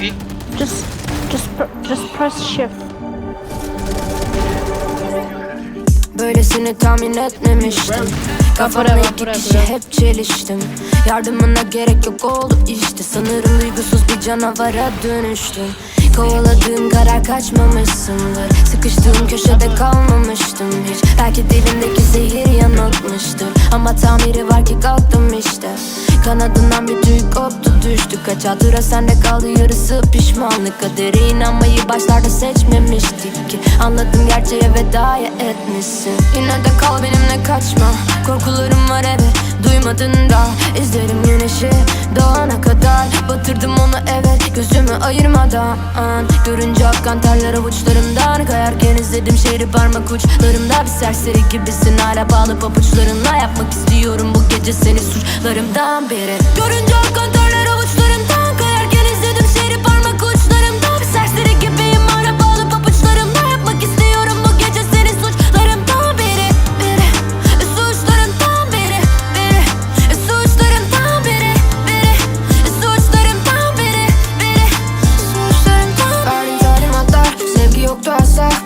Bir. Just, just, just press shift. Böylesini tahmin etmemiştim. Kafamda iki kişi hep çeliştim. Yardımına gerek yok oldu işte. Sanırım duygusuz bir canavara dönüştüm. Kovaladığım karar kaçmamışsındır. Sıkıştığım köşede kalmamıştım hiç. Belki dilimdeki zehir yanıltmıştır. Ama tamiri var ki kalktım işte Kanadından bir tüy koptu düştü. Kaç hatıra sende kaldı yarısı pişmanlık. Kadere inanmayı başlarda seçmemiştik ki. Anladım gerçeğe vedaya etmişsin. Yine de kal benimle kaçma. Korkularım var evet duymadın da. İzlerim güneşi doğana kadar. Batırdım gözümü ayırmadan Görünce akkan terler avuçlarımdan Kayarken izledim şehri parmak uçlarımda Bir serseri gibisin hala bağlı pabuçlarınla Yapmak istiyorum bu gece seni suçlarımdan beri Görünce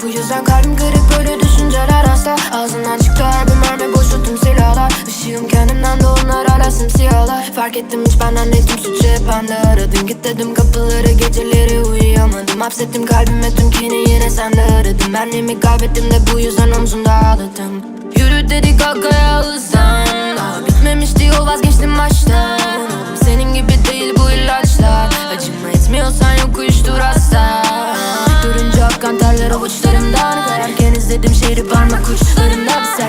Bu yüzden kalbim kırık böyle düşünceler hasta Ağzından çıktı her bir mermi boşalttım silahlar. Işığım kendimden de onlar hala simsiyahlar Fark ettim hiç benden değil tüm suçu hep bende. Aradım Git dedim kapıları geceleri uyuyamadım. Hapsettim kalbime tüm kini yine sende aradım. Benliğimi kaybettim de bu yüzden omzumda ağladım. Yürü dedi kakaya hızlan. Daha bitmemişti yol vazgeçtim Akkan terler avuçlarımdan. Kayarken izledim şehri parmak uçlarımda Bir